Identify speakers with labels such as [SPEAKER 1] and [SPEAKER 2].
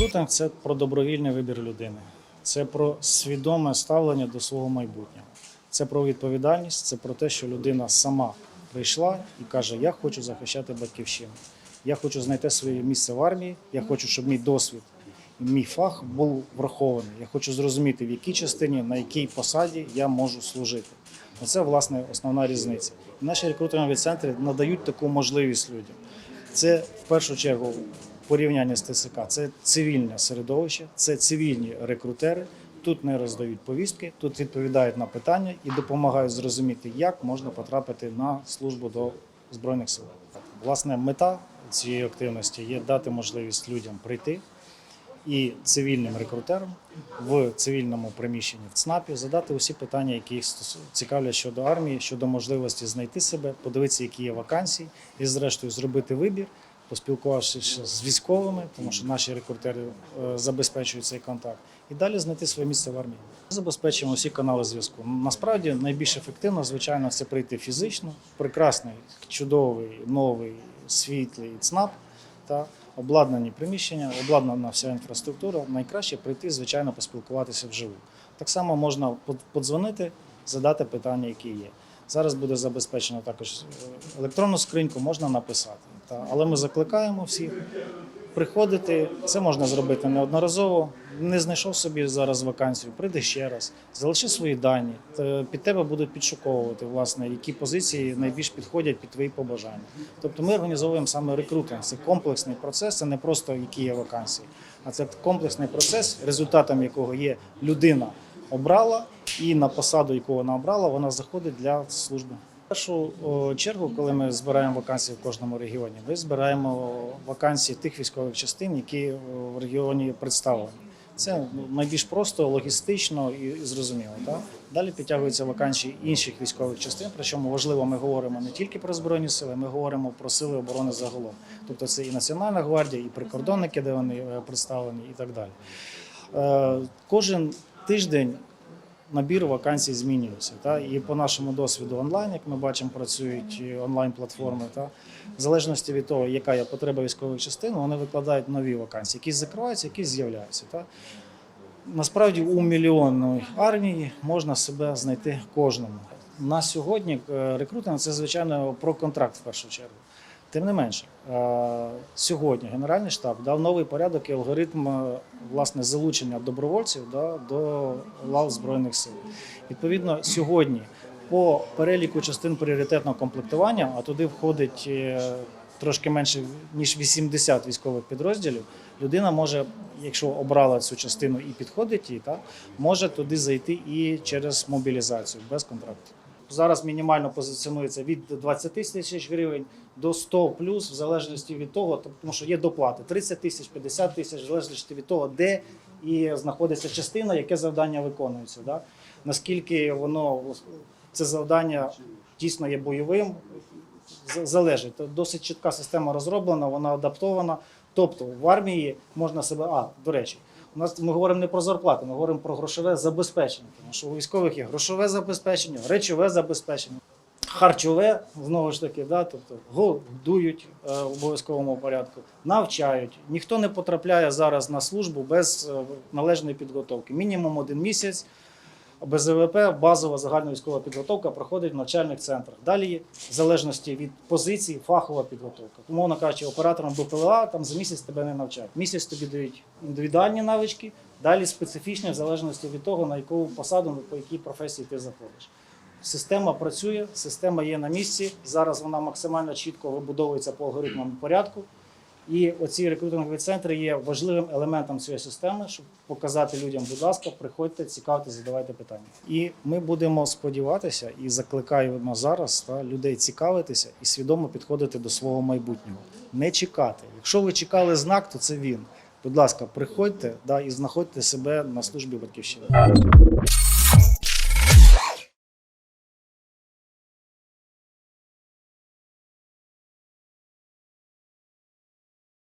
[SPEAKER 1] Рекрутинг це про добровільний вибір людини, це про свідоме ставлення до свого майбутнього, це про відповідальність, це про те, що людина сама прийшла і каже: Я хочу захищати батьківщину, я хочу знайти своє місце в армії, я хочу, щоб мій досвід, мій фах був врахований. Я хочу зрозуміти, в якій частині, на якій посаді я можу служити. Оце власне основна різниця. Наші рекрутингові центри надають таку можливість людям. Це в першу чергу порівняння з ТСК. Це цивільне середовище, це цивільні рекрутери. Тут не роздають повістки, тут відповідають на питання і допомагають зрозуміти, як можна потрапити на службу до збройних сил. Власне, мета цієї активності є дати можливість людям прийти і цивільним рекрутерам в цивільному приміщенні в ЦНАПі задати усі питання, які їх цікавлять щодо армії, щодо можливості знайти себе, подивитися, які є вакансії, і зрештою зробити вибір, поспілкувавшись з військовими, тому що наші рекрутери е, забезпечують цей контакт, і далі знайти своє місце в армії. Ми забезпечуємо всі канали зв'язку. Насправді найбільш ефективно, звичайно, це прийти фізично. Прекрасний, чудовий, новий, світлий ЦНАП та обладнані приміщення, обладнана вся інфраструктура. Найкраще прийти, звичайно, поспілкуватися вживу. Так само можна под- подзвонити, задати питання, які є. Зараз буде забезпечено також е, електронну скриньку, можна написати. Але ми закликаємо всіх приходити. Це можна зробити неодноразово. Не знайшов собі зараз вакансію, прийди ще раз, залиши свої дані. Під тебе будуть підшуковувати, власне, які позиції найбільш підходять під твої побажання. Тобто ми організовуємо саме рекрутинг. Це комплексний процес, це не просто які є вакансії, а це комплексний процес, результатом якого є людина обрала, і на посаду, яку вона обрала, вона заходить для служби. Першу чергу, коли ми збираємо вакансії в кожному регіоні, ми збираємо вакансії тих військових частин, які в регіоні представлені. Це ну, найбільш просто, логістично і зрозуміло. Так? Далі підтягуються вакансії інших військових частин. Причому важливо, ми говоримо не тільки про збройні сили, ми говоримо про сили оборони загалом. Тобто це і Національна гвардія, і прикордонники, де вони е, представлені, і так далі. Е, Кожен тиждень набір вакансій змінюється. Та? І по нашому досвіду онлайн, як ми бачимо, працюють онлайн-платформи. Та? В залежності від того, яка є потреба військових частин, вони викладають нові вакансії. Якісь закриваються, якісь з'являються. Та? Насправді у мільйонної армії можна себе знайти кожному. На сьогодні е, рекрутинг це звичайно про контракт в першу чергу. Тим не менше, е, сьогодні Генеральний штаб дав новий порядок і алгоритм е, власне залучення добровольців да, до лав Збройних сил. Відповідно, сьогодні по переліку частин пріоритетного комплектування, а туди входить е, трошки менше ніж 80 військових підрозділів, людина може, якщо обрала цю частину і підходить їй, та, може туди зайти і через мобілізацію без контракту. Зараз мінімально позиціонується від 20 тисяч гривень до 100 плюс, в залежності від того, тому що є доплати 30 тисяч, 50 тисяч, в залежності від того, де і знаходиться частина, яке завдання виконується. Да? Наскільки воно це завдання дійсно є бойовим, залежить. Досить чітка система розроблена, вона адаптована. Тобто в армії можна себе. А, до речі, у нас ми говоримо не про зарплати, ми говоримо про грошове забезпечення. Тому що у військових є грошове забезпечення, речове забезпечення, харчове, знову ж таки, да, тобто годують е, в обов'язковому порядку, навчають. Ніхто не потрапляє зараз на службу без е, належної підготовки. Мінімум один місяць. Без ВВП базова загальна військова підготовка проходить в навчальних центрах. Далі, в залежності від позиції, фахова підготовка. Умовно кажучи, оператором БПЛА там за місяць тебе не навчають. Місяць тобі дають індивідуальні навички, далі специфічні в залежності від того, на яку посаду, по якій професії ти заходиш. Система працює, система є на місці. Зараз вона максимально чітко вибудовується по алгоритмам порядку. І оці рекрутингові центри є важливим елементом цієї системи, щоб показати людям, будь ласка, приходьте, цікавте, задавайте питання. І ми будемо сподіватися і закликаємо зараз та, людей цікавитися і свідомо підходити до свого майбутнього. Не чекати. Якщо ви чекали знак, то це він. Будь ласка, приходьте да, і знаходьте себе на службі батьківщини.